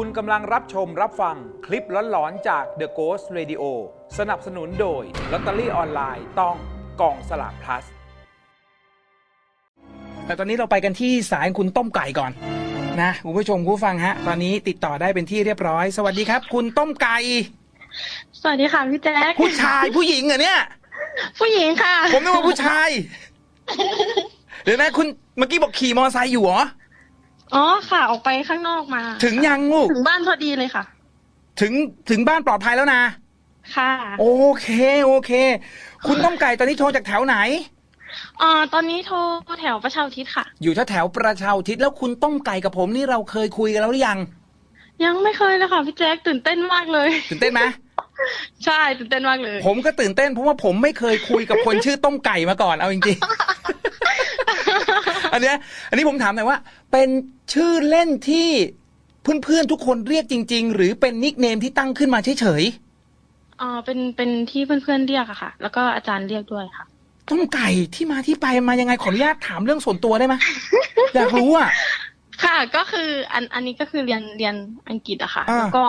คุณกำลังรับชมรับฟังคลิปหลอนๆจาก The Ghost Radio สนับสนุนโดยลอตเตอรี่ออนไลน์ต้องกองสลาก plus แต่ตอนนี้เราไปกันที่สายคุณต้มไก่ก่อน นะคุณผู้ชมคุณผู้ฟังฮะ ตอนนี้ติดต่อได้เป็นที่เรียบร้อย สวัสดีครับ คุณต้มไก่ สวัสดีค่ะพี่แจ๊คผู้ชายผู้หญิงเหรอเนี่ย ผู้หญิงค่ะ ผมนึกว่าผู้ชาย เดี๋ยวนะคุณเมื่อกี้บอกขี่มอเตอร์ไซค์อยู่เหรอ อ๋อค่ะ ออกไปข้างนอกมา ถึงยังลูก ถึงบ้านพอดีเลยค่ะ ถึงถึงบ้านปลอดภัยแล้วนะ ค่ะ โอเคโอเค คุณต้มไก่ตอนนี้โทรจากแถวไหนอ่าตอนนี้โทรแถวประชาอุทิศค่ะ อยู่แถวแถวประชาอุทิศแล้วคุณต้มไก่กับผมนี่เราเคยคุยกันแล้วหรือยัง ยังไม่เคยเลยค่ะพี่แจ๊คตื่นเต้นมากเลย ตื่นเต้นไหมใช่ตื่นเต้นมากเลย ผมก็ตื่นเต้นเพราะว่าผมไม่เคยคุยกับคนชื่อต้มไก่มาก่อนเอาจริงๆ อันเนี้ยอันนี้ผมถามหน่อยว่า เป็นชื่อเล่นที่เพื่อนๆทุกคนเรียกจริง ๆ หรือเป็นนิกเนมที่ตั้งขึ้นมาเฉยอ่าเป็นเป็นที่เพื่อนๆเรียกอะค่ะ แล้วก็อาจารย์เรียกด้วยค่ะๆต้มไก่ที่มาที่ไปมายังไงขออนุญาตถามเรื่องส่วนตัวได้ไหมอยากรู้อะค่ะ ก็คืออันอันนี้ก็คือเรียนเรียนอังกฤษอะค่ะอ่าแล้วก็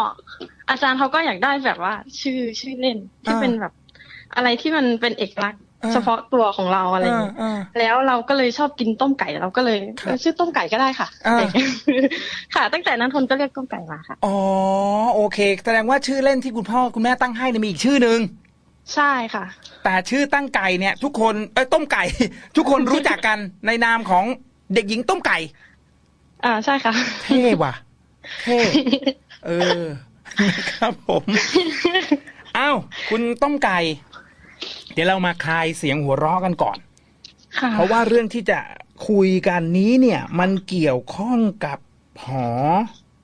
อาจารย์เขาก็อยากได้แบบว่า ชื่อชื่อเล่นที่อ่าเป็นแบบ อะไรที่มันเป็นเอกลักษณ์อ่า เฉพาะตัวของเราอะไรอย่างเงี้ยอ่าแล้วเราก็เลยชอบกินต้มไก่เราก็เลยครับเออชื่อต้มไก่ก็ได้ค่ะอ่าค่ะ ตั้งแต่นั้นทนก็เรียกต้มไก่มาค่ะอ๋อโอเค แสดงว่าชื่อเล่นที่คุณพ่อคุณแม่ตั้งให้เนี่ยมีอีกชื่อหนึ่งใช่ค่ะ แต่ชื่อตั้งไก่เนี่ย ทุกคนเอ้ยต้มไก่ ทุกคนรู้จักกันในนามของเด็กหญิงต้มไก่ อ่าใช่ค่ะเท่ว่ะเท่เออนะครับผมอ้าวคุณต้มไก่เดี๋ยวเรามาคลายเสียงหัวเราะกันก่อนค่ะเพราะว่าเรื่องที่จะคุยกันนี้เนี่ย มันเกี่ยวข้องกับหอ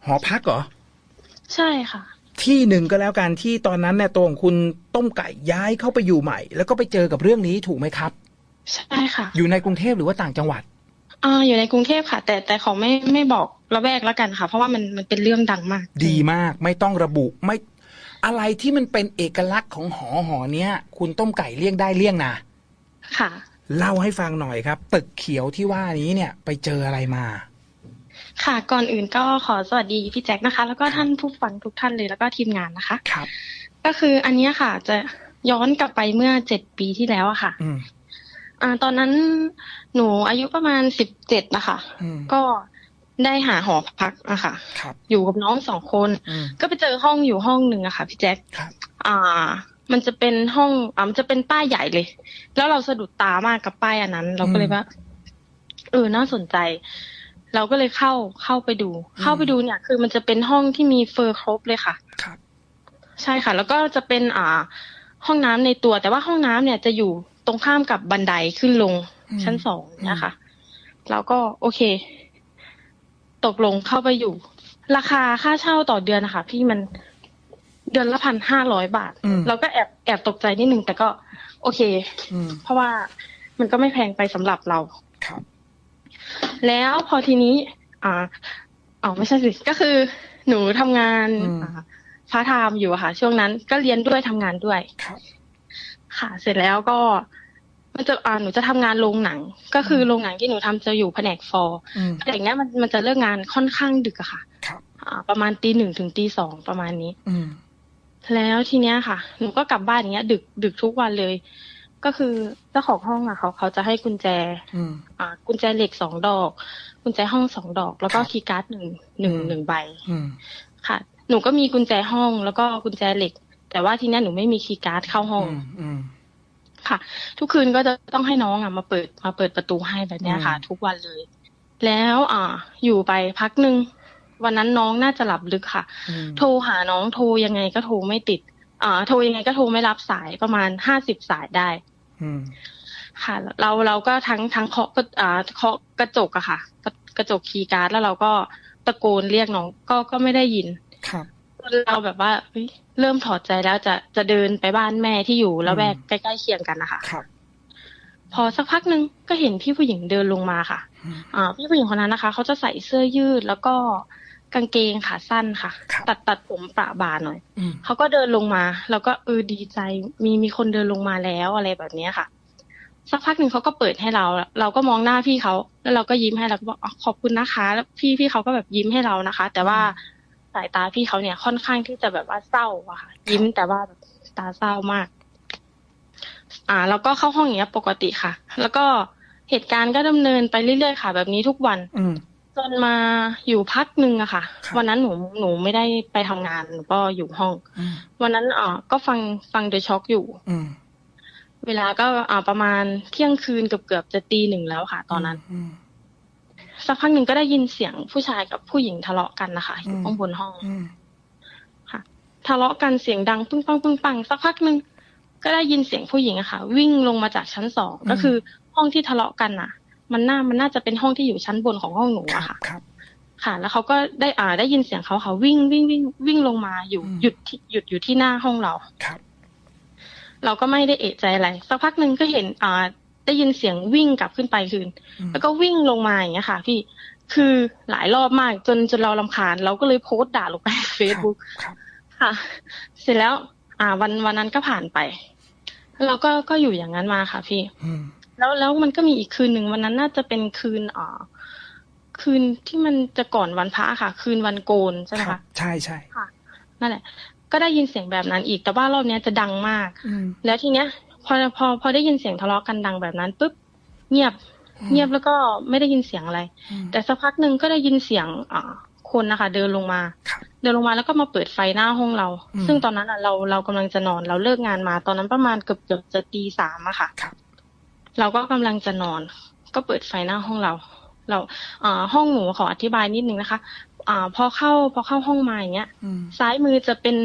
หอพักเหรอ ใช่ค่ะ ที่หนึ่งก็แล้วกันที่ตอนนั้นเนี่ยตัวของคุณต้มไก่ย้ายเข้าไปอยู่ใหม่ แล้วก็ไปเจอกับเรื่องนี้ถูกไหมครับ ใช่ค่ะ อยู่ในกรุงเทพหรือว่าต่างจังหวัดอ่าอยู่ในกรุงเทพค่ะ แต่แต่ขอไม่ไม่บอกระแวกแล้วกันค่ะ เพราะว่ามันมันเป็นเรื่องดังมาก ดีมากไม่ต้องระบุไม่ อะไรที่มันเป็นเอกลักษณ์ของหอหอเนี้ย คุณต้มไก่เลี่ยงได้เลี่ยงนะค่ะ เล่าให้ฟังหน่อยครับ ตึกเขียวที่ว่านี้เนี่ย ไปเจออะไรมา ค่ะ ก่อนอื่นก็ขอสวัสดีพี่แจ็คนะคะ แล้วก็ท่านผู้ฟังทุกท่านเลยแล้วก็ทีมงานนะคะครับ ก็คืออันเนี้ยค่ะ จะย้อนกลับไปเมื่อเจ็ดปีที่แล้วอะค่ะอืมอ่าตอนนั้นหนูอายุประมาณสิบเจ็ดนะคะอืมก็ ได้หาหอพักอะค่ะครับอยู่กับน้องสองคนอืมก็ไปเจอห้องอยู่ห้องหนึ่งอะค่ะ พี่แจ็คครับอ่า มันจะเป็นห้องอ่ามันจะเป็นป้ายใหญ่เลย แล้วเราสะดุดตามากกับป้ายอันนั้น เราก็เลยว่า เออ น่าสนใจ เราก็เลยเข้าเข้าไปดู เข้าไปดูเนี่ย คือมันจะเป็นห้องที่มีเฟอร์ครบเลยค่ะครับใช่ค่ะ แล้วก็จะเป็นอ่า ห้องน้ำในตัว แต่ว่าห้องน้ำเนี่ยจะอยู่ตรงข้ามกับบันไดขึ้นลงอืมชั้นสองนะคะแล้วก็โอเค ตกลงเข้าไปอยู่ ราคาค่าเช่าต่อเดือนนะคะพี่มันเดือนละพันห้าร้อยบาท อืม เราก็แอบแอบตกใจนิดนึงแต่ก็โอเค อืมเพราะว่ามันก็ไม่แพงไปสำหรับเรา ครับ แล้วพอทีนี้ อ่าอ๋อไม่ใช่สิ ก็คือ หนูทำงานอืมอ่าพาร์ทไทม์อยู่อะค่ะ ช่วงนั้นก็เรียนด้วยทำงานด้วย ครับ ค่ะ เสร็จแล้วก็ มันจะอ่าหนูจะทำงานโรงหนัง ก็คือโรงหนังที่หนูทำจะอยู่แผนกฟอร์อืมแผนกเนี้ยมันมันจะเลิกงานค่อนข้างดึกอะค่ะครับอ่าประมาณตีหนึ่งถึงตีสองประมาณนี้ อืมแล้วทีเนี้ยค่ะ หนูก็กลับบ้านอย่างเงี้ย ดึกดึกทุกวันเลย ก็คือเจ้าของห้องอะเขาเขาจะให้กุญแจอืมอ่า กุญแจเหล็กสองดอก กุญแจห้องสองดอก แล้วก็ครับคีย์การ์ดหนึ่งหนึ่งอืมหนึ่งใบอืมค่ะ หนูก็มีกุญแจห้องแล้วก็กุญแจเหล็ก แต่ว่าทีเนี้ยหนูไม่มีคีย์การ์ดเข้าห้องอืมอืม ค่ะ ทุกคืนก็จะต้องให้น้องอะมาเปิดมาเปิดประตูให้แบบเนี้ยค่ะอืมทุกวันเลย แล้วอ่า อยู่ไปพักหนึ่งวันนั้นน้องน่าจะหลับลึกค่ะอืมโทรหาน้องโทรยังไงก็โทรไม่ติด อ่า โทรยังไงก็โทรไม่รับสายประมาณห้าสิบสายได้อืมค่ะ เราเราก็ทั้งทั้งเคาะก็อ่าเคาะกระจกอะค่ะกระกระจกคีย์การ์ดแล้วเราก็ตะโกนเรียกน้องก็ก็ไม่ได้ยินครับ เราแบบว่าเฮ้ยเริ่มถอดใจแล้วจะจะเดินไปบ้านแม่ที่อยู่แล้วแวกใกล้ๆเคียงกันนะคะครับ พอสักพักหนึ่งก็เห็นพี่ผู้หญิงเดินลงมาค่ะอืมอ่า พี่ผู้หญิงคนนั้นนะคะเขาจะใส่เสื้อยืดแล้วก็กางเกงขาสั้นค่ะครับตัดตัดผมประบาหน่อยอืมเขาก็เดินลงมา แล้วก็เออดีใจ มีมีคนเดินลงมาแล้วอะไรแบบเนี้ยค่ะ สักพักหนึ่งเขาก็เปิดให้เรา เราก็มองหน้าพี่เขาแล้วเราก็ยิ้มให้เราก็บอกอ๋อขอบคุณนะคะ แล้วพี่พี่เขาก็แบบยิ้มให้เรานะคะ แต่ว่า สายตาพี่เขาเนี่ยค่อนข้างที่จะแบบว่าเศร้าอะค่ะ ยิ้มแต่ว่าแบบตาเศร้ามาก อ่า แล้วก็เข้าห้องอย่างเงี้ยปกติค่ะ แล้วก็เหตุการณ์ก็ดำเนินไปเรื่อยๆค่ะ แบบนี้ทุกวัน อืมจนมาอยู่พักหนึ่งอะค่ะครับวันนั้นหนูหนูไม่ได้ไปทำงานหนูก็อยู่ห้องอืมวันนั้นอ่าก็ฟังฟังเดอะช็อคอยู่อืมเวลาก็อ่าประมาณเที่ยงคืนเกือบเกือบๆจะตีหนึ่งแล้วค่ะ ตอนนั้นอืม สักพักหนึ่งก็ได้ยินเสียงผู้ชายกับผู้หญิงทะเลาะกันนะคะอยู่อืมข้างบนห้องอืมค่ะ ทะเลาะกันเสียงดังปึ้งปังปึ้งปังสักพักหนึ่งก็ได้ยินเสียงผู้หญิงอะค่ะ วิ่งลงมาจากชั้นสองก็คือห้องที่ทะเลาะกันน่ะ มันน่ามันน่าจะเป็นห้องที่อยู่ชั้นบนของห้องหนูครัอะบค่ะครับค่ะ แล้วเขาก็ได้อ่าได้ยินเสียงเขาค่ะวิ่งวิ่งวิ่งวิ่งลงมาอยู่อืมหยุดที่หยุดอยู่ที่หน้าห้องเราครับ เราก็ไม่ได้เอะใจอะไรสักพักหนึ่งก็เห็นอ่า ได้ยินเสียงวิ่งกลับขึ้นไปคืนอืมแล้วก็วิ่งลงมาอย่างเงี้ยค่ะ พี่คือหลายรอบมากจนจนเราลำคาญ เราก็เลยโพสต์ด่าลงไปเฟซบุ๊กครับค่ะ เสร็จแล้ว อ่า วันวันนั้นก็ผ่านไปแล้วเราก็ก็อยู่อย่างนั้นมาค่ะ พี่อืมแล้วแล้วมันก็มีอีกคืนหนึ่งวันนั้นน่าจะเป็นคืนอ่าคืนที่มันจะก่อนวันพระค่ะ คืนวันโกนใช่ไหมครัคะบใช่ใช่ค่ะ นั่นแหละ ก็ได้ยินเสียงแบบนั้นอีกแต่ว่ารอบเนี้ยจะดังมากอืมแล้วทีเนี้ย พอพอพอได้ยินเสียงทะเลาะกันดังแบบนั้นปุ๊บเงียบเงียบแล้วก็ไม่ได้ยินเสียงอะไรอืมแต่สักพักหนึ่งก็ได้ยินเสียงอ่าคนนะคะ เดินลงมาครับเดินลงมาแล้วก็มาเปิดไฟหน้าห้องเราอืมซึ่งตอนนั้นอะเราเรากำลังจะนอน เราเลิกงานมา ตอนนั้นประมาณเกือบเกือบจะตีสามอะค่ะครับเราก็กำลังจะนอน ก็เปิดไฟหน้าห้องเรา เราอ่าห้องหนูขออธิบายนิดนึงนะคะ อ่า พอเข้าพอเข้าห้องมาอย่างเงี้ยอืมซ้ายมือจะเป็น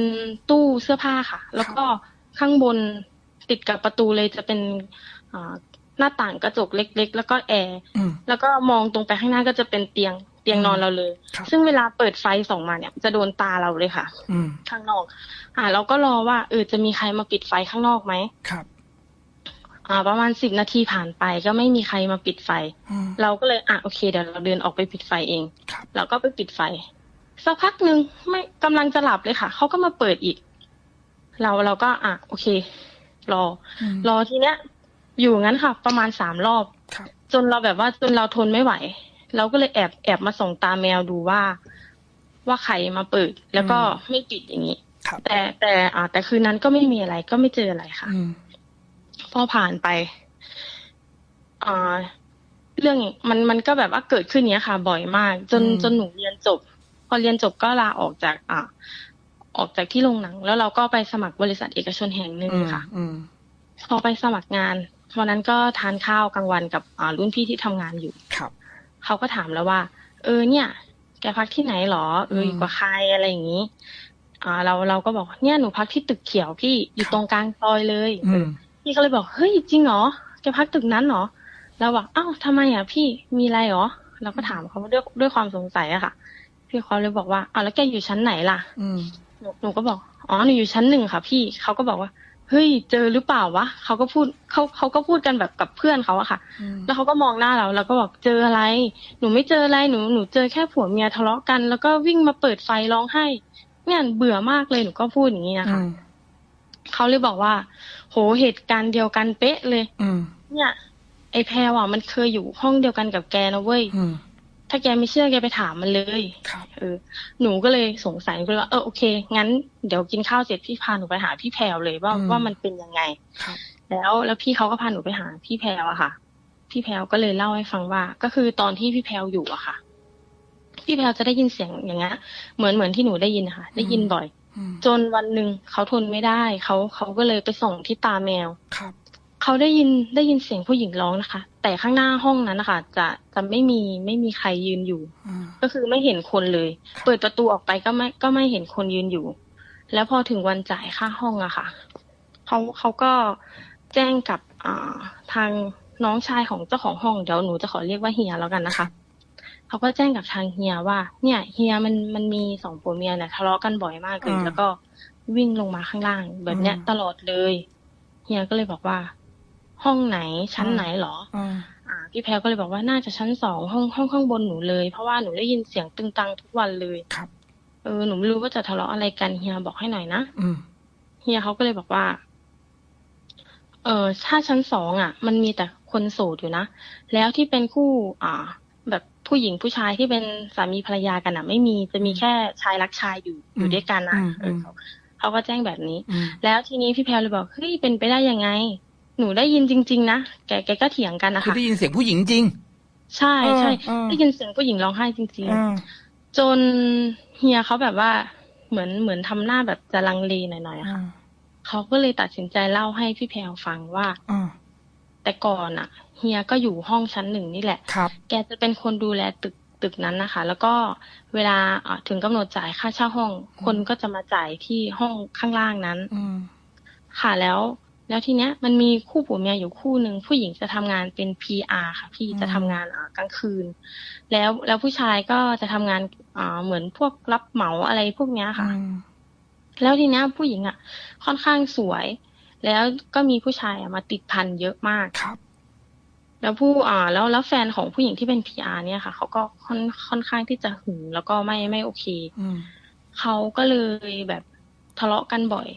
ตู้เสื้อผ้าค่ะ แล้วก็ข้างบน ติดกับประตูเลยจะเป็นอ่าหน้าต่างกระจกเล็ก ๆ แล้วก็แอร์อืมแล้วก็มองตรงไปข้างหน้าก็จะเป็นเตียงเตียงนอนเราเลยครับซึ่งเวลาเปิดไฟส่องมาเนี่ย จะโดนตาเราเลยค่ะอืมข้างนอก อ่า เราก็รอว่าเออจะมีใครมาปิดไฟข้างนอกไหมครับ อ่า ประมาณสิบนาทีผ่านไปก็ไม่มีใครมาปิดไฟอืมเราก็เลยอะโอเคเดี๋ยวเราเดินออกไปปิดไฟเองครับเราก็ไปปิดไฟสักพักหนึ่งไม่กำลังจะหลับเลยค่ะเขาก็มาเปิดอีก เราเราก็อะโอเค รออืมรอทีเนี้ย อยู่งั้นค่ะ ประมาณสามรอบครับจนเราแบบว่าจนเราทนไม่ไหว เราก็เลยแอบแอบมาส่องตาแมวดูว่า ว่าใครมาเปิด แล้วก็ไม่ปิดอย่างนี้ครับแต่แต่อ่า แต่คืนนั้นก็ไม่มีอะไร ก็ไม่เจออะไรค่ะอืมพอผ่านไปอ่าเรื่องมันมันก็แบบว่าเกิดขึ้นเนี้ยค่ะ บ่อยมาก จนอืมจนหนูเรียนจบ พอเรียนจบก็ลาออกจาก อ่า ออกจากที่โรงหนัง แล้วเราก็ไปสมัครบริษัทเอกชนแห่งหนึ่งอืมค่ะอืมพอไปสมัครงานวันนั้นก็ทานข้าวกลางวันกับอ่ารุ่นพี่ที่ทำงานอยู่ครับเขาก็ถามแล้วว่า เออเนี่ย แกพักที่ไหนหรอเอออืมอยู่กับใครอะไรอย่างนี้ อ่า เราเราก็บอกเนี่ยหนูพักที่ตึกเขียวพี่อยู่ตรงกลางซอยเลยอืมพี่ก็เลยบอกเฮ้ยจริงเหรอแกพักตึกนั้นเหรอเราบอกอ้าวทำไมอะพี่มีอะไรเหรอเราก็ถามเขาด้วยด้วยความสงสัยอะค่ะ พี่เขาเลยบอกว่าอ้าวแล้วแกอยู่ชั้นไหนล่ะอืม หนูหนูก็บอกอ๋อหนูอยู่ชั้นหนึ่งค่ะ พี่เขาก็บอกว่าเฮ้ยเจอหรือเปล่าวะเขาก็พูดเขาเขาก็พูดกันแบบกับเพื่อนเขาอะค่ะอืมแล้วเขาก็มองหน้าเราแล้วก็บอกเจออะไร หนูไม่เจออะไรหนูหนูเจอแค่ผัวเมียทะเลาะกัน แล้วก็วิ่งมาเปิดไฟร้องไห้เนี่ยเบื่อมากเลยหนูก็พูดอย่างนี้นะคะอืมเขาเลยบอกว่า โหเหตุการณ์เดียวกันเป๊ะเลยอืมเนี่ย ไอแพรอะมันเคยอยู่ห้องเดียวกันกับแกนะเว้ยอืม ถ้าแกไม่เชื่อแกไปถามมันเลยครับเออ หนูก็เลยสงสัยก็เลยว่าเออโอเค งั้นเดี๋ยวกินข้าวเสร็จพี่พาหนูไปหาพี่แพรวเลยว่าอืมว่ามันเป็นยังไงครับแล้วแล้วพี่เขาก็พาหนูไปหาพี่แพรวอะค่ะ พี่แพรวก็เลยเล่าให้ฟังว่า ก็คือตอนที่พี่แพรวอยู่อะค่ะ พี่แพรวจะได้ยินเสียงอย่างเงี้ยเหมือนเหมือนที่หนูได้ยินนะคะได้ยินบ่อยอืมจนวันหนึ่งเขาทนไม่ได้เขาเขาก็เลยไปส่องที่ตาแมวครับเขาได้ยินได้ยินเสียงผู้หญิงร้องนะคะ แต่ข้างหน้าห้องนั้นนะคะจะจะไม่มีไม่มีใครยืนอยู่อืมก็คือไม่เห็นคนเลยครับเปิดประตูออกไปก็ไม่ก็ไม่เห็นคนยืนอยู่ แล้วพอถึงวันจ่ายค่าห้องอะค่ะเขาเขาก็แจ้งกับอ่าทางน้องชายของเจ้าของห้องเดี๋ยวหนูจะขอเรียกว่าเฮียแล้วกันนะคะเขาก็แจ้งกับทางเฮียว่า เนี่ยเฮียมันมันมีสองผัวเมียเนี่ยทะเลาะกันบ่อยมากเลยอืมแล้วก็วิ่งลงมาข้างล่างแบบเนี้ยอืมตลอดเลยเฮียก็เลยบอกว่า ห้องไหนชั้นไหนหรออืมอ่าพี่แพรก็เลยบอกว่าน่าจะชั้นสองห้องห้องข้างบนหนูเลย เพราะว่าหนูได้ยินเสียงตึงตังทุกวันเลยครับเออหนูไม่รู้ว่าจะทะเลาะอะไรกันเฮียบอกให้หน่อยนะอืมเฮียเขาก็เลยบอกว่า เออถ้าชั้นสองอะ มันมีแต่คนโสดอยู่นะแล้วที่เป็นคู่ อ่า แบบผู้หญิงผู้ชายที่เป็นสามีภรรยากันอะ ไม่มีจะมีแค่ชายรักชายอยู่อยู่ด้วยกันนะอืมเออเขาเขาก็แจ้งแบบนี้อืมแล้วทีนี้พี่แพรเลยบอกเฮ้ยเป็นไปได้ยังไง หนูได้ยินจริง ๆ นะแกแกก็เถียงกันนะคือคะได้ยินเสียงผู้หญิงจริง ใช่ใช่เออเออ ได้ยินเสียงผู้หญิงร้องไห้จริงอ่าๆจนเฮียเขาแบบว่าเหมือนเหมือนทำหน้าแบบจะลังเลหน่อยๆอะค่ะอ่าเขาก็เลยตัดสินใจเล่าให้พี่แพรฟังว่าอ่า แต่ก่อนอะเฮียก็อยู่ห้องชั้นหนึ่งนี่แหละ ครับ แกจะเป็นคนดูแลตึกตึกนั้นนะคะ แล้วก็เวลาอะถึงกำหนดจ่ายค่าเช่าห้องคนก็จะมาจ่ายที่ห้องข้างล่างนั้นอืมค่ะแล้ว แล้วทีเนี้ยมันมีคู่ผัวเมียอยู่คู่หนึ่งผู้หญิงจะทำงานเป็น PR ค่ะ พี่อืมจะทำงานอ่ากลางคืน แล้วแล้วผู้ชายก็จะทำงานอ่าเหมือนพวกรับเหมาอะไรพวกเนี้ยค่ะอืมแล้วทีเนี้ยผู้หญิงอะ ค่อนข้างสวย แล้วก็มีผู้ชายอะมาติดพันเยอะมากครับ แล้วผู้อ่า แล้วแล้วแฟนของผู้หญิงที่เป็น PR เนี่ยค่ะเขาก็ค่อนค่อนข้างที่จะหึงแล้วก็ไม่ไม่โอเคอืมเขาก็เลยแบบทะเลาะกันบ่อย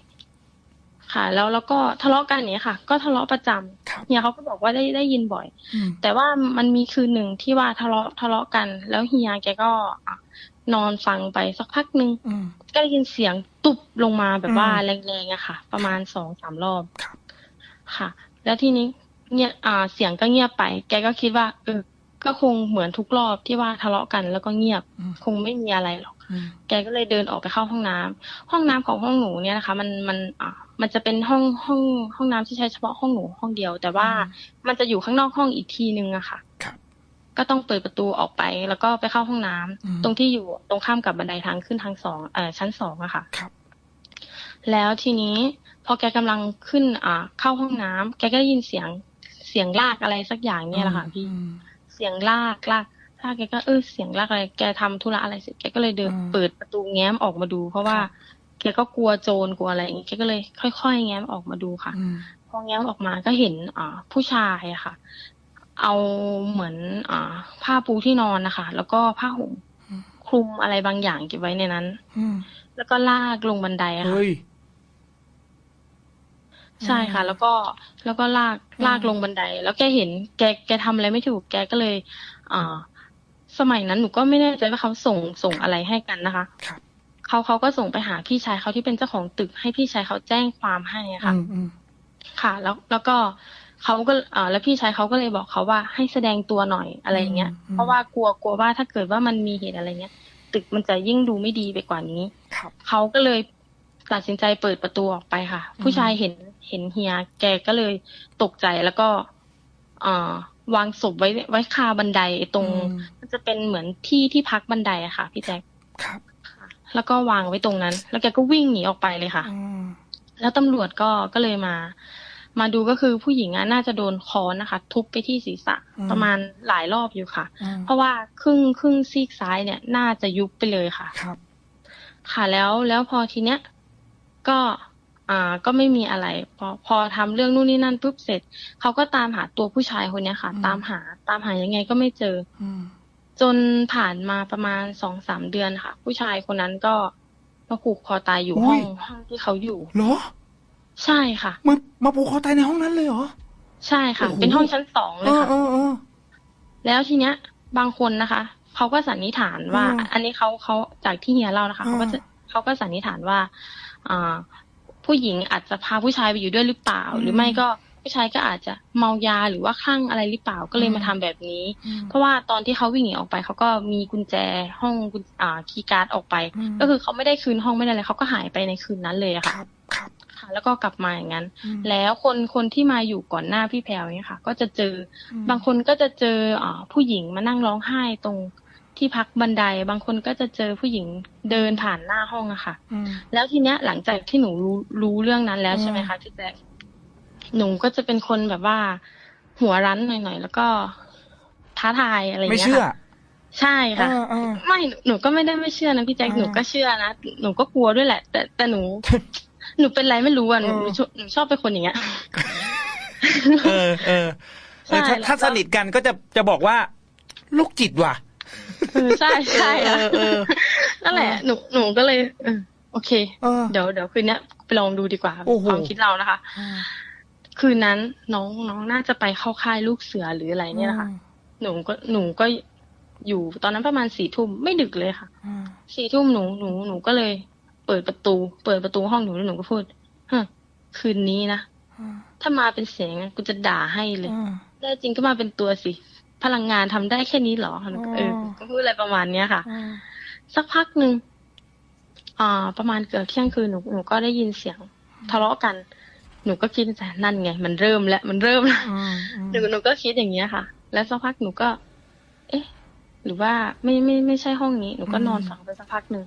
ค่ะ แล้วแล้วก็ทะเลาะกันอย่างเนี้ยค่ะ ก็ทะเลาะประจำครับเฮียเขาก็บอกว่าได้ได้ยินบ่อยอืมแต่ว่ามันมีคืนหนึ่งที่ว่าทะเลาะทะเลาะกัน แล้วเฮียแกก็อะนอนฟังไปสักพักหนึ่งอืมก็ได้ยินเสียงตุบลงมาแบบว่าอืมแรงๆอะค่ะ ประมาณสองสามรอบครับค่ะ แล้วทีนี้เงียบอ่าเสียงก็เงียบไป แกก็คิดว่า เออ ก็คงเหมือนทุกรอบที่ว่าทะเลาะกันแล้วก็เงียบอืมคงไม่มีอะไรหรอกอืม แกก็เลยเดินออกไปเข้าห้องน้ำห้องน้ำของห้องหนูเนี่ยนะคะ มันมันอ่ามันจะเป็นห้องห้องห้องน้ำที่ใช้เฉพาะห้องหนูห้องเดียว แต่ว่ามันจะอยู่ข้างนอกห้องอีกทีนึงอะค่ะครับก็ต้องเปิดประตูออกไปแล้วก็ไปเข้าห้องน้ำอืมตรงที่อยู่ตรงข้ามกับบันไดทางขึ้นทางสองเอ่อชั้นสองอะค่ะครับ แล้วทีนี้พอแกกำลังขึ้น อ่า เข้าห้องน้ำแกก็ได้ยินเสียงเสียงลากอะไรสักอย่างเนี่ยแหละค่ะพี่อืมเสียงลากลาก ลากแกก็เออเสียงลากอะไร แกทำธุระอะไรเสร็จแกก็เลยเดินอืมเปิดประตูแง้มออกมาดู เพราะว่าครับแกก็กลัวโจรกลัวอะไรอย่างงี้แกก็เลยค่อยๆแง้มออกมาดูค่ะอืมพอแง้มออกมาก็เห็นอ่าผู้ชายอะค่ะ เอาเหมือนอ่าผ้าปูที่นอนนะคะแล้วก็ผ้าห่มอืมคลุมอะไรบางอย่างเก็บไว้ในนั้นอืมแล้วก็ลากลงบันไดอะค่ะเฮ้ยใช่ค่ะ แล้วก็แล้วก็ลากอืมลากลงบันได แล้วแกเห็น แกแกทำอะไรไม่ถูก แกก็เลย อ่า สมัยนั้นหนูก็ไม่แน่ใจว่าเขาส่งส่งอะไรให้กันนะคะครับเขาเขาก็ส่งไปหาพี่ชายเขาที่เป็นเจ้าของตึกให้พี่ชายเขาแจ้งความให้อะค่ะอืมอืมค่ะ แล้วแล้วก็เขาก็อ่าแล้วพี่ชายเขาก็เลยบอกเขาว่าให้แสดงตัวหน่อยอะไรอย่างเงี้ยอืมเพราะว่ากลัวกลัวว่าถ้าเกิดว่ามันมีเหตุอะไรเงี้ย ตึกมันจะยิ่งดูไม่ดีไปกว่านี้ครับเขาก็เลยตัดสินใจเปิดประตูออกไปค่ะอืมผู้ชายเห็นเห็นเฮีย แกก็เลยตกใจแล้วก็อ่า วางศพไว้ไว้คาบันไดตรงอืมมันจะเป็นเหมือนที่ที่พักบันไดอะค่ะ พี่แจ๊คครับแล้วก็วางไว้ตรงนั้น แล้วแกก็วิ่งหนีออกไปเลยค่ะอืมแล้วตำรวจก็ก็เลยมา มาดูก็คือผู้หญิงอะน่าจะโดนค้อนนะคะ ทุบไปที่ศีรษะอืมประมาณหลายรอบอยู่ค่ะอืมเพราะว่าครึ่งครึ่งซีกซ้ายเนี่ย น่าจะยุบไปเลยค่ะครับ ค่ะแล้วแล้วพอทีเนี้ยก็ อ่า ก็ไม่มีอะไร พอพอทำเรื่องนู่นนี่นั่นปุ๊บเสร็จเขาก็ตามหาตัวผู้ชายคนเนี้ยค่ะอืมตามหาตามหายังไงก็ไม่เจอ อืมจนผ่านมาประมาณสองสามเดือนค่ะ ผู้ชายคนนั้นก็มาผูกคอตายอยู่ห้องห้องที่เขาอยู่เหรอ ใช่ค่ะมามาผูกคอตายในห้องนั้นเลยเหรอใช่ค่ะโอ้โหเป็นห้องชั้นสองเลเอยอค่ะเออเออแล้วทีเนี้ย บางคนนะคะเขาก็สันนิษฐานว่าอืมอันนี้เขาเขาจากที่เฮียเล่านะคะอืมเขาก็จะเขาก็สันนิษฐานว่า อ่า ผู้หญิงอาจจะพาผู้ชายไปอยู่ด้วยหรือเปล่า หรือไม่ก็ผู้ชายก็อาจจะเมายาหรือว่าคลั่งอะไรหรือเปล่าก็เลยมาทำแบบนี้อืมเพราะว่าตอนที่เขาวิ่งหนีออกไปเขาก็มีกุญแจห้องกุญอ่าคีย์การ์ดออกไปอืมก็คือเขาไม่ได้คืนห้องไม่ได้เลยเขาก็หายไปในคืนนั้นเลยอะคค่ะรับครับค่ะ แล้วก็กลับมาอย่างนั้นอืมแล้วคนคนที่มาอยู่ก่อนหน้าพี่แพรวเนี่ยค่ะ ก็จะเจออืมบางคนก็จะเจออ่าผู้หญิงมานั่งร้องไห้ตรง ที่พักบันไดบางคนก็จะเจอผู้หญิงเดินผ่านหน้าห้องอะค่ะอืมแล้วทีเนี้ยหลังจากที่หนูรู้รู้เรื่องนั้นแล้วอืมใช่ไหมคะพี่แจ๊คหนูก็จะเป็นคนแบบว่า หัวรั้นหน่อยๆแล้วก็ท้าทายอะไรอย่างไม่เงี้ยเชื่อค่ะใช่ค่ะเออเออไม่หนูหนูก็ไม่ได้ไม่เชื่อนะพี่แจ๊คอ่าหนูก็เชื่อนะหนูก็กลัวด้วยแหละ แต่แต่หนู หนูเป็นไรไม่รู้อะหนูเออหนูชอบหนูชอบเป็นคนอย่างเงี้ยเออเออเออถ้าใช่ถ้าแล้วก็สนิทกันก็จะจะบอกว่า ลูกจิตว่ะ เออใช่ใช่เอค่ะอเออนั่นแหละหนูหนูก็เลยเออโอเคเออเดี๋ยวเดี๋ยวคืนเนี้ยไปลองดูดีกว่าโอ้โหความคิดเรานะคะ คืนนั้นน้องน้องน่าจะไปเข้าค่ายลูกเสือหรืออะไรเนี่ยนะคะ หนูก็หนูก็อยู่ตอนนั้นประมาณสี่ทุ่มไม่ดึกเลยค่ะอืมสี่ทุ่มหนูหนูหนูก็เลย เปิดประตู เปิดประตูห้องหนูแล้วหนูก็พูดฮะคืนนี้นะอืมถ้ามาเป็นเสียงอะกูจะด่าให้เลยอืมได้จริงก็มาเป็นตัวสิ พลังงานทำได้แค่นี้เหรอหนูก็เอออ๋อก็พูดอะไรประมาณเนี้ยค่ะอืมสักพักหนึ่งอ่า ประมาณเกือบเที่ยงคืนหนูหนูก็ได้ยินเสียงทะเลาะกัน หนูก็คิดในใจนั่นไง มันเริ่มแล้วมันเริ่มแล้วอืมอืมหนูหนูก็คิดอย่างเงี้ยค่ะ แล้วสักพักหนูก็ เอ๊ะ หรือว่าไม่ไม่ไม่ใช่ห้องนี้ หนูก็นอนฝังไปสักพักหนึ่ง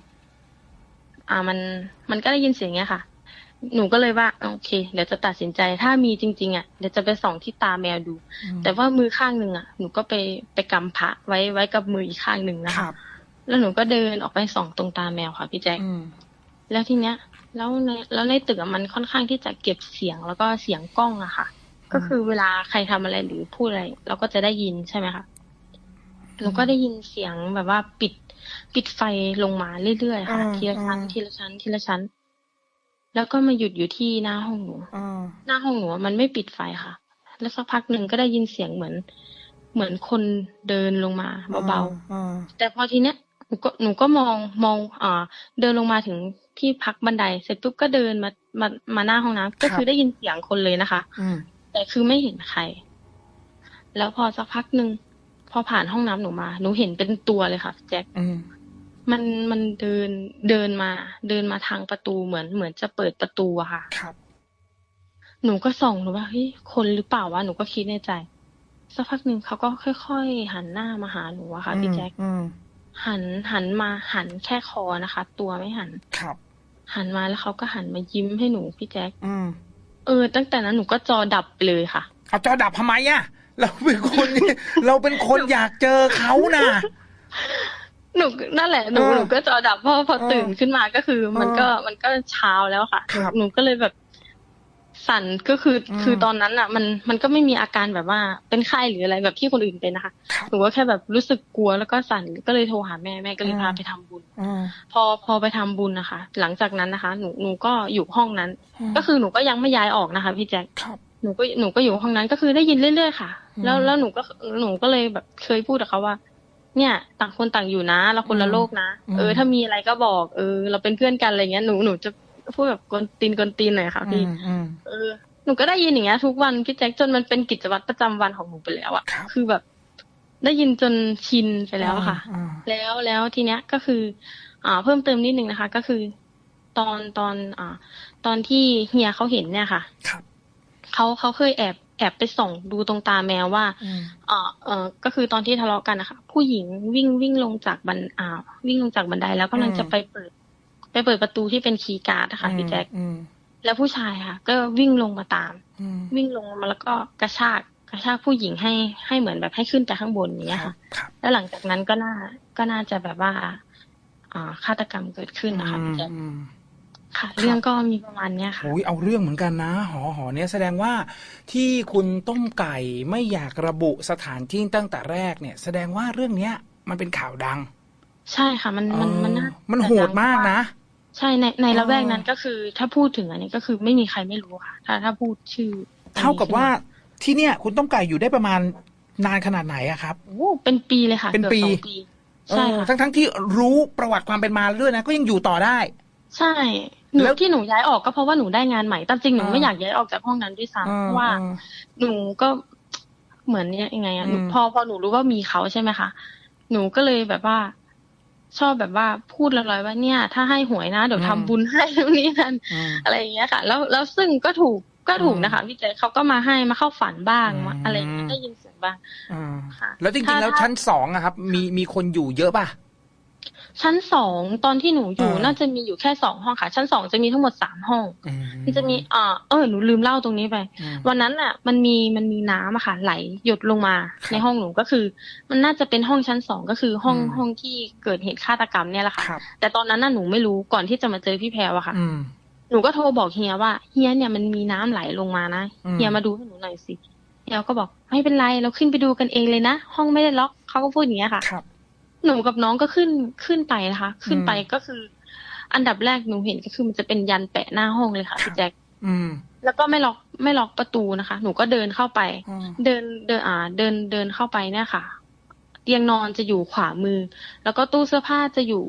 อ่ามันมันก็ได้ยินเสียงเงี้ยค่ะ หนูก็เลยว่าโอเคเดี๋ยวจะตัดสินใจถ้ามีจริง ๆ อะเดี๋ยวจะไปส่องที่ตาแมวดู แต่ว่ามือข้างหนึ่งอะหนูก็ไปไปกำพระไว้ไว้กับมืออีกข้างหนึ่งนะคคะรับแล้วหนูก็เดินออกไปส่องตรงตาแมวค่ะพี่แจ๊คอืมแล้วทีเนี้ย แล้วในแล้วในตึกอะมันค่อนข้างที่จะเก็บเสียงแล้วก็เสียงกล้องอะค่ะ ก็คือเวลาใครทำอะไรหรือพูดอะไรเราก็จะได้ยินใช่ไหมคะหนูก็ได้ยินเสียงแบบว่าปิดปิดไฟลงมาเรื่อยๆค่ะอืมทีละชั้นอืมทีละชั้นทีละชั้น แล้วก็มาหยุดอยู่ที่หน้าห้องหนูอืมหน้าห้องหนูอะมันไม่ปิดไฟค่ะ แล้วสักพักหนึ่งก็ได้ยินเสียงเหมือน เหมือนคนเดินลงมาเบาๆอืมแต่พอทีเนี้ยหนูก็หนูก็มองมองอ่าเดินลงมาถึงที่พักบันได เสร็จปุ๊บก็เดินมามามาหน้าห้องน้ำก็คือได้ยินเสียงคนเลยนะคะอืมแต่คือไม่เห็นใคร แล้วพอสักพักหนึ่งพอผ่านห้องน้ำหนูมา หนูเห็นเป็นตัวเลยค่ะแจ็คอื มมันมันเดินเดินมา เดินมาทางประตูเหมือนเหมือนจะเปิดประตูอะค่ะ ครับ หนูก็ส่องหนูว่าเฮ้ยคนหรือเปล่าวะหนูก็คิดในใจสักพักหนึ่งเขาก็ค่อยๆหันหน้ามาหาหนูอะค่ะพี่แจ็คอืมหันหันมาหันแค่คอนะคะ ตัวไม่หันครับ หันมาแล้วเขาก็หันมายิ้มให้หนูพี่แจ๊คอืมเออ ตั้งแต่นั้นหนูก็จอดับไปเลยค่ะเอาจอดับทำไมอะเราเป็นคน เราเป็นคนอยากเจอเขานะ หนูนั่นแหละหนูเออหนูก็จอดับเพราะพอเออตื่นขึ้นมาก็คือ มันเออก็มันก็เช้าแล้วค่ะครับหนูก็เลยแบบสั่นก็คืออมคือตอนนั้นอะ มันมันก็ไม่มีอาการแบบว่าเป็นไข้หรืออะไรแบบที่คนอื่นเป็นนะคะครับหนูก็แค่แบบรู้สึกกลัวแล้วก็สั่นก็เลยโทรหาแม่แม่ก็เลยอืมพาไปทำบุญอืมพอพอไปทำบุญนะคะ หลังจากนั้นนะคะ หนูหนูก็อยู่ห้องนั้นอืมก็คือหนูก็ยังไม่ย้ายออกนะคะพี่แจ๊คครับหนูก็หนูก็อยู่ห้องนั้นก็คือได้ยินเรื่อยๆค่ะอืมแล้วแล้วหนูก็หนูก็เลยแบบเคยพูดกับเขาว่า เนี่ย ต่างคนต่างอยู่นะเราคนละโลกนะอืมเออ ถ้ามีอะไรก็บอก เออ เราเป็นเพื่อนกันอะไรเงี้ยหนูหนูจะพูดแบบกวนตีนกวนตีนหน่อยค่ะอืพี่มอืมเออหนูก็ได้ยินอย่างเงี้ยทุกวันพี่แจ็คจนมันเป็นกิจวัตรประจำวันของหนูไปแล้วอะครับคือแบบ ได้ยินจนชินไปแล้วอะค่ะอืมแล้วแล้วทีเนี้ยก็คือ อ่า เพิ่มเติมนิดนึงนะคะ ก็คือ ตอนตอน อ่า ตอนที่เฮียเขาเห็นเนี่ยค่ะครับเขาเขาเคยแอบ แอบไปส่องดูตรงตาแมวว่าอืมเอ่อเอ่อก็คือตอนที่ทะเลาะกันนะคะผู้หญิงวิ่งวิ่งลงจากบันอ่าวิ่งลงจากบันไดแล้วกำลังอืมจะไปเปิด ไปเปิดประตูที่เป็นคีย์การ์ดนะคะพี่แจ็คอืมแล้วผู้ชายค่ะ ก็วิ่งลงมาตามอืมวิ่งลงมาแล้วก็กระชากกระชากผู้หญิงให้ให้เหมือนแบบให้ขึ้นไปข้างบนอย่างเนี้ยครัค่ะบครับแล้วหลังจากนั้นก็น่าก็น่าจะแบบว่า อ่าฆาตกรรมเกิดขึ้นนะคะพี่แจ็คอืม ค่ะ เรื่องก็มีประมาณเนี้ยค่ะโอ้ยเอาเรื่องเหมือนกันนะ หอหอเนี้ยแสดงว่าที่คุณต้มไก่ไม่อยากระบุสถานที่ตั้งแต่แรกเนี่ย แสดงว่าเรื่องเนี้ย มันเป็นข่าวดัง ใช่ค่ะ มันมันมันน่าเออมันโหดมากนะ ใช่ในในอ๋อละแวกนั้นก็คือ ถ้าพูดถึงอันนี้ก็คือไม่มีใครไม่รู้ค่ะ ถ้าถ้าพูดชื่ออันนี้เท่ากับว่าขึ้นมที่เนี่ย คุณต้มไก่อยู่ได้ประมาณนานขนาดไหนอะครับโอ้เป็นปีเลยค่ะ เป็นกือบปีสองปีใช่เออค่ะทั้งทั้งที่รู้ประวัติความเป็นมาด้วยนะก็ยังอยู่ต่อได้ ใช่ หนูแล้วที่หนูย้ายออกก็เพราะว่าหนูได้งานใหม่ตามจริงหนูอ่าไม่อยากย้ายออกจากห้องนั้นด้วยซ้ำเพราะว่าเออหนูก็เหมือนยังไงอะหนูอืมพอพอหนูรู้ว่ามีเขาใช่ไหมคะหนูก็เลยแบบว่า ชอบแบบว่าพูดลอยๆว่าเนี่ย ถ้าให้หวยนะเดี๋ยวทำบุญให้นู่นนี่นั่นอืมอะไรอย่างเงี้ยค่ะ แล้วแล้วซึ่งก็ถูกก็ถูกอืมนะคะพี่เจเขาก็มาให้มาเข้าฝันบ้างอืมมาอะไรอย่างเงี้ยได้ยินเสียงบ้างอืมค่ะ แล้วจริงๆถ้าแล้วถ้าชั้นสองอะครับ มีมีคนอยู่เยอะป่ะ ชั้นสองตอนที่หนูอยู่อ่าน่าจะมีอยู่แค่สองห้องค่ะ ชั้นสองจะมีทั้งหมดสามห้องอืมันจะมีอ่าเออหนูลืมเล่าตรงนี้ไปอืมวันนั้นอะ มันมีมันมีน้ำอะค่ะไหลหยดลงมาครับในห้องหนูก็คือ มันน่าจะเป็นห้องชั้นสองก็คือห้องอืมห้องที่เกิดเหตุฆาตกรรมเนี่ยแหละค่ะครับแต่ตอนนั้นน่ะหนูไม่รู้ก่อนที่จะมาเจอพี่แพรวอะค่ะอืมหนูก็โทรบอกเฮียว่าเฮียเนี่ยมันมีน้ำไหลลงมานะอืมเฮียมาดูให้หนูหน่อยสิเฮียก็บอกไม่เป็นไรเราขึ้นไปดูกันเองเลยนะห้องไม่ได้ล็อกเขาก็พูดอย่างเงี้ยค่ะครับ หนูกับน้องก็ขึ้นขึ้นไปนะคะ ขึ้นไปอืมก็คือ อันดับแรกหนูเห็นก็คือมันจะเป็นยันแปะหน้าห้องเลยค่ะครับพี่แจ็คอืมแล้วก็ไม่ล็อกไม่ล็อกประตูนะคะ หนูก็เดินเข้าไปอืมเดินเดินอ่า เดินเดินเข้าไปเนี่ยค่ะ เตียงนอนจะอยู่ขวามือ แล้วก็ตู้เสื้อผ้าจะอยู่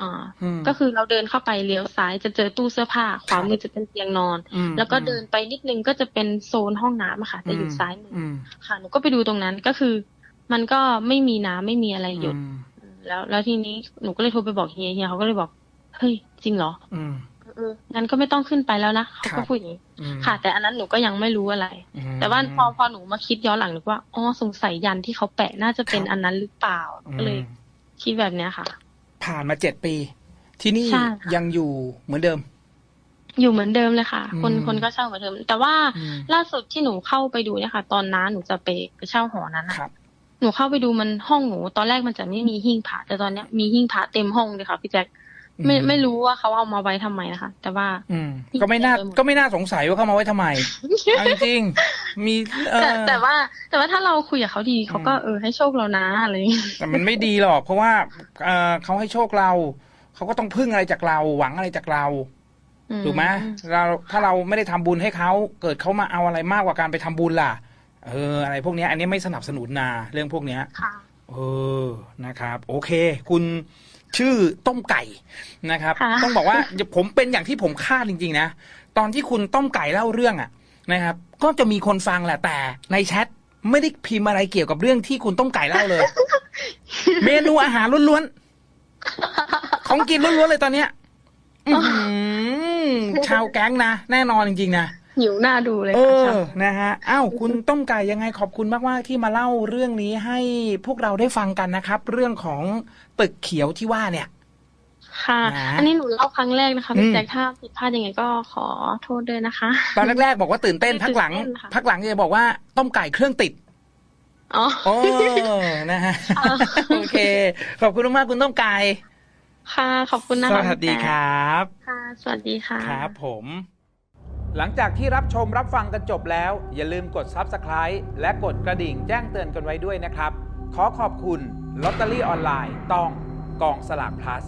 อ่าอืมก็คือเราเดินเข้าไปเลี้ยวซ้ายจะเจอตู้เสื้อผ้า ขวามือจะเป็นเตียงนอนอืมแล้วก็เดินไปนิดนึงก็จะเป็นโซนห้องน้ำอะค่ะจะอยู่ซ้ายมืออมค่ะหนูก็ไปดูตรงนั้นก็คือ มันก็ไม่มีน้ำไม่มีอะไรหยดอืมแล้วแล้วทีนี้หนูก็เลยโทรไปบอกเฮียเฮียเขาก็เลยบอกเฮ้ยจริงเหรอ อืมเอองั้นก็ไม่ต้องขึ้นไปแล้วนะเขาครัก็บพูดอย่างนี้อืมค่ะ แต่อันนั้นหนูก็ยังไม่รู้อะไรอืมแต่ว่าพอพอหนูมาคิดย้อนหลังหนูก็ว่าอ๋อสงสัยยันที่เขาแปะน่าจะเป็นครับอันนั้นหรือเปล่าก็เลยอืมคิดแบบเนี้ยค่ะ ผ่านมาเจ็ดปี ที่นี่ใช่ค่ะยังอยู่เหมือนเดิม อยู่เหมือนเดิมเลยค่ะ คนอืมคนก็เช่าเหมือนเดิม แต่ว่าอืมล่าสุดที่หนูเข้าไปดูเนี่ยค่ะ ตอนน้าหนูจะไปไปเช่าหอนั้นนะครับ หนูเข้าไปดูมันห้องหนูตอนแรกมันจะไม่มีหิ้งพระแต่ตอนเนี้ยมีหิ้งพระเต็มห้องเลยค่ะพี่แจ็คไม่อืมไม่รู้ว่าเขาเอามาไว้ทำไมนะคะแต่ว่า อืม ก็ไม่น่าเต็มไปหมดก็ไม่น่าสงสัยว่าเข้ามาไว้ทำไมเอาจริงๆมีเอแต่อแต่ว่า แต่ว่าถ้าเราคุยกับเขาดีเขาก็อืมเออให้โชคเรานะอะไรอย่างเงี้ยแต่มันไม่ดีหรอก เพราะว่าเออเขาให้โชคเราเขาก็ต้องพึ่งอะไรจากเรา หวังอะไรจากเราถูกไหมเราถ้าเราไม่ได้ทำบุญให้เขาเกิดเขามาเอาอะไรมากกว่าการไปทำบุญล่ะ เอออะไรพวกเนี้ยอันนี้ไม่สนับสนุนนาเรื่องพวกเนี้ย ค่ะ เออ นะครับ โอเค คุณชื่อต้มไก่นะครับ ค่ะ ต้องบอกว่าผมเป็นอย่างที่ผมคาดจริง ๆ นะ ตอนที่คุณต้มไก่เล่าเรื่องอะนะครับ ก็จะมีคนฟังแหละแต่ในแชทไม่ได้พิมพ์อะไรเกี่ยวกับเรื่องที่คุณต้มไก่เล่าเลย เมนูอาหารล้วนๆ ของกินล้วนๆเลยตอนเนี้ยอื้อหือชาวแก๊งนะ แน่นอนจริง ๆ นะ หิวหน้าดูเลยเอค่ะอนะฮะอ้าวคุณต้มไก่ยังไงขอบคุณมากๆที่มาเล่าเรื่องนี้ให้พวกเราได้ฟังกันนะครับ เรื่องของตึกเขียวที่ว่าเนี่ย ค่ะนะอันนี้หนูเล่าครั้งแรกนะคะอืพี่มแจ็คถ้าผิดพลาดยังไงก็ขอโทษด้วยนะคะ ตอนแรกๆบอกว่าตื่นเต้นไม่พักหลังตื่นเต้นค่ะพักหลังจะบอกว่าต้มไก่เครื่องติดอ๋อโอ้นะฮะอ่าโอเค ขอบคุณมากๆคุณต้มไก่ค่ะ ขอบคุณนะสคะวัสดีครับ ค่ะ สวัสดีค่ะ ครับผม หลังจากที่รับชมรับฟังกันจบแล้ว อย่าลืมกด Subscribe และกดกระดิ่งแจ้งเตือนกันไว้ด้วยนะครับ ขอขอบคุณลอตเตอรี่ออนไลน์ต้องกองสลาก plus